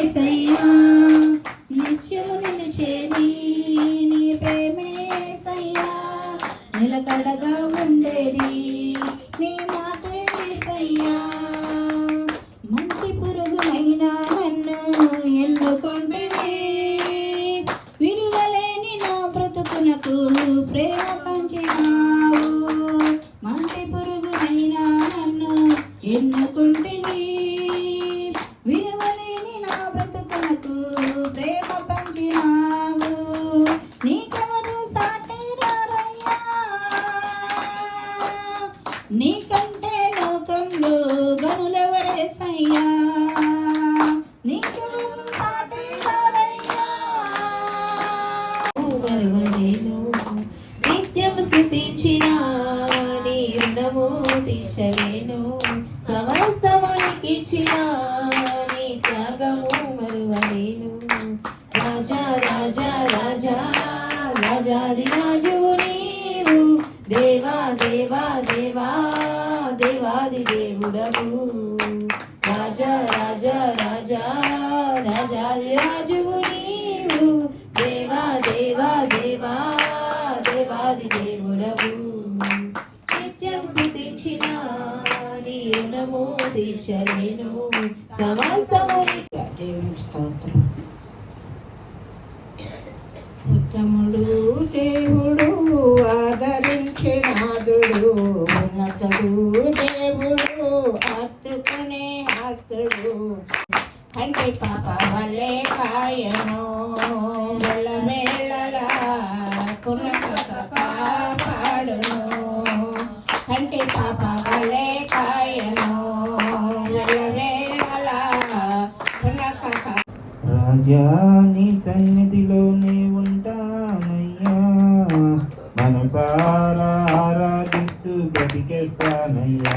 యేసయ్యా, నిత్యము నిలిచేది నీ ప్రేమే యేసయ్యా, నిలకడగా ఉండేది నీ మాటే యేసయ్యా. మంచి పురుగునైనా నన్ను ఎన్నుకుంటివి విలువలేని నా బ్రతుకునకు ప్రేమ పంచినా నీకంటే లోకంలో గనులెవరేసయ్యా? నీకెవరు నిత్యం స్థుతించిన నీ రుణము తీర్చలేను. సమస్తమునికిచ్చిన నీ త్యాగము మరువలేను. రాజా రాజా రాజా రాజాది రాజువు నీవు. దేవా దేవా దేవా దేవాది దేవుడవు. రాజా రాజా రాజా రాజాది రాజువు నీవు. దేవా దేవా దేవా దేవాది దేవుడవు. నిత్యం స్థుతించిన నీ రుణము తీర్చలేను. సమస్తము నీ- స్తోత్రం. ఉత్తముడు దేవుడు. హస్తుడు కంటి పాప వల్లే కాయను వెళ్ళమేళలా కునక కాపాడును. కంటి పాప వల్లే కాయను వెళ్ళమేళలా కునక రాజాని సన్నిధిలోనే ఉంటానయ్యా. మనసారా ఆరాధిస్తూ బతికేస్తానయ్యా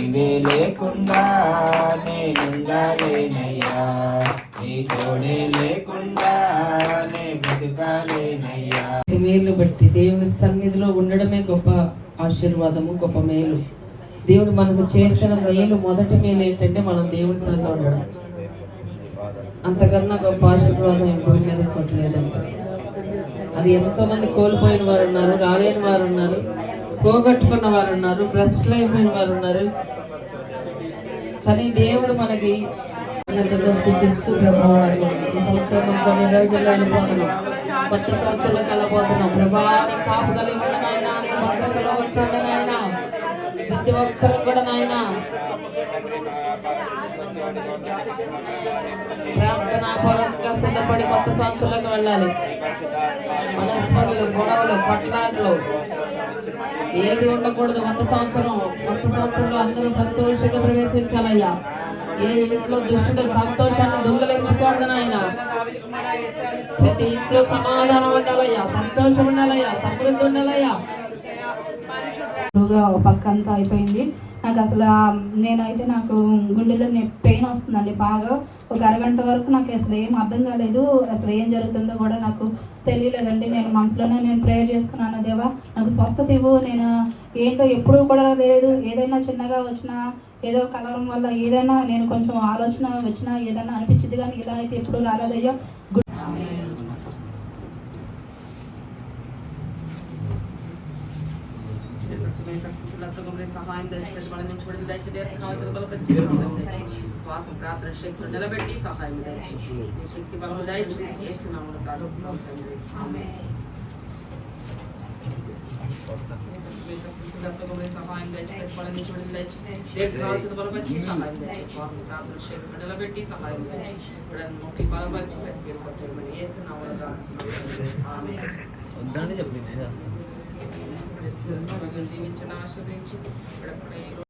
నీవే లేకుండా నేనుండాలేనయ్యా. నీ తోడే లేకుండా నే బ్రతకాలేనయ్యా మేలు బట్టి దేవుని సన్నిధిలో ఉండడమే గొప్ప ఆశీర్వాదము గొప్ప మేలు. దేవుడు మనకు చేసిన మేలు మొదటి మేలు ఏంటంటే మనం దేవుని సన్నిధిలో ఉండడం. అంతకన్నా గొప్ప ఆశీర్వాదం భూమి మీద కొట్టలేదంట అది ఎంతో మంది కోల్పోయిన వారు ఉన్నారు రాలేని వారు ఉన్నారు. పోగొట్టుకున్న వారు ఉన్నారు భ్రష్టులు అయిపోయిన వారు ఉన్నారు కానీ దేవుడు మనకి స్థితిస్తూ ప్రభావాలు ఈ సంవత్సరం కొన్ని రోజుల్లో వెళ్ళిపోతున్నాం కొత్త సంవత్సరంలో వెళ్ళిపోతున్నాం ప్రభావాన్ని నీ కాపు కలిగి నాయన. నీ భద్రతలో నాయన. ప్రతి ఒక్కరు కూడా నాయన. ప్రార్థన పరంగా సిద్ధపడి కొత్త సంవత్సరంలోకి వెళ్ళాలి. మనస్పతులు గొడవలు పట్లాట్లు ఏది ఉండకూడదు. కొత్త సంవత్సరం కొత్త సంవత్సరంలో అందరూ సంతోషంగా ప్రవేశించాలయ్యా. ఏ ఇంట్లో దుష్టుడు సంతోషాన్ని దొంగలించకూడదు నాయన. ప్రతి ఇంట్లో సమాధానం ఉండాలయ్యా. సంతోషం ఉండాలయ్యా. సమృద్ధి ఉండాలయ్యా. పక్కంతా అంతా అయిపోయింది. నాకు అసలు నేనైతే నాకు గుండెలో పెయిన్ వస్తుందండి బాగా. ఒక అరగంట వరకు నాకు అసలు ఏం అర్థం కాలేదు. అసలు ఏం జరుగుతుందో కూడా నాకు తెలియలేదండి. నేను మనసులోనే నేను ప్రేయర్ చేసుకున్నాను దేవా. నాకు స్వస్థత ఇవ్వు. నేను ఏంటో ఎప్పుడు కూడా లేదు ఏదైనా చిన్నగా వచ్చినా ఏదో కలవడం వల్ల ఏదైనా నేను కొంచెం ఆలోచన వచ్చినా ఏదైనా అనిపించింది కానీ ఇలా అయితే ఎప్పుడు రాలేదయ్యా. గు- సహాయం శ్వాసం ప్రార్థన శక్తులు నిలబెట్టి సహాయం దయచి నీ శక్తి బలము దయచి వేస్తున్నాము ప్రార్థిస్తున్నాం తండ్రి సహాయం దయచి ప్రతిఫలం చూడని దయచి దీర్ఘకాలం బలపరిచి సహాయం దయచి శ్వాసం ప్రార్థన శక్తులు నిలబెట్టి సహాయం దయచి ఇప్పుడు నొక్కి బలపరిచి ప్రతి పేరు కొత్తమని వేస్తున్నాము ప్రార్థిస్తున్నాం ఆమె వద్దండి చెప్పింది చేస్తాను దీవించిన ఆశ్రదించి